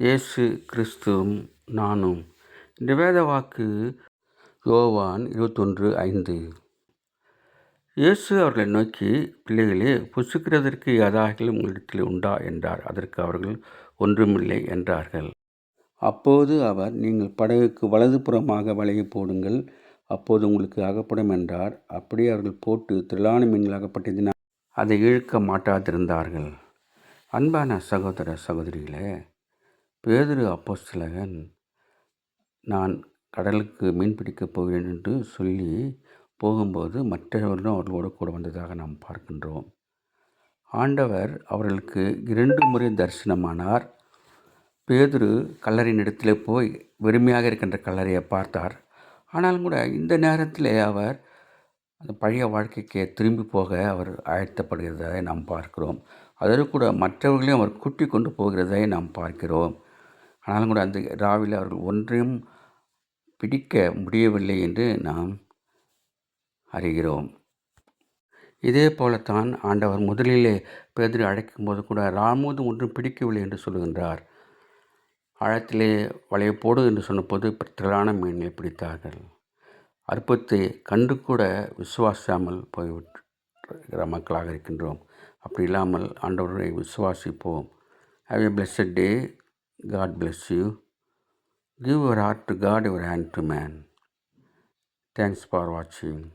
இயேசு கிறிஸ்துவும் நானும். இந்த வேத வாக்கு யோவான் இருபத்தொன்று ஐந்து. இயேசு அவர்களை நோக்கி பிள்ளைகளே புசுக்கிறதற்கு ஏதாகிலும் உங்களிடத்தில் உண்டா? என்றார். அதற்கு அவர்கள் ஒன்றுமில்லை என்றார்கள். அப்போது அவர் நீங்கள் படகுக்கு வலது புறமாக வலையை போடுங்கள் அப்போது உங்களுக்கு அகப்படும் என்றார். அப்படியே அவர்கள் போட்டு திரளான மீன்கள் அகப்பட்டதினால் அதை இழுக்க மாட்டாதிருந்தார்கள். அன்பான சகோதர சகோதரிகளே பேதுரு அப்போஸ்தலகன் நான் கடலுக்கு மீன் பிடிக்கப் போகிறேன் என்று சொல்லி போகும்போது மற்றவர்களும் அவர்களோடு கூட வந்ததாக நாம் பார்க்கின்றோம். ஆண்டவர் அவர்களுக்கு இரண்டு முறை தரிசனமானார். பேதுரு கல்லறையின் இடத்திலே போய் வெறுமையாக இருக்கின்ற கல்லறையை பார்த்தார். ஆனாலும் கூட இந்த நேரத்தில் அவர் அந்த பழைய வாழ்க்கைக்கு திரும்பி போக அவர் அழைத்தப்படுகிறதை நாம் பார்க்கிறோம். அதற்கு கூட மற்றவர்களையும் அவர் கூட்டி கொண்டு போகிறதை நாம் பார்க்கிறோம். ஆனாலும் கூட அந்த ராவில் அவர்கள் ஒன்றையும் பிடிக்க முடியவில்லை என்று நாம் அறிகிறோம். இதே போலத்தான் ஆண்டவர் முதலிலே பேதரை அழைக்கும்போது கூட ராமோதும் ஒன்றும் பிடிக்கவில்லை என்று சொல்லுகின்றார். ஆழத்திலே வளைய போடு என்று சொன்னபோது திரளான மீன்களை பிடித்தார்கள். அற்பத்தை கண்டு கூட விசுவாசாமல் போய்விட்டிருக்கிற மக்களாக இருக்கின்றோம். அப்படி இல்லாமல் ஆண்டவரை விசுவாசிப்போம். Have a blessed day God bless you. Give your heart to God, your hand to man. Thanks for watching.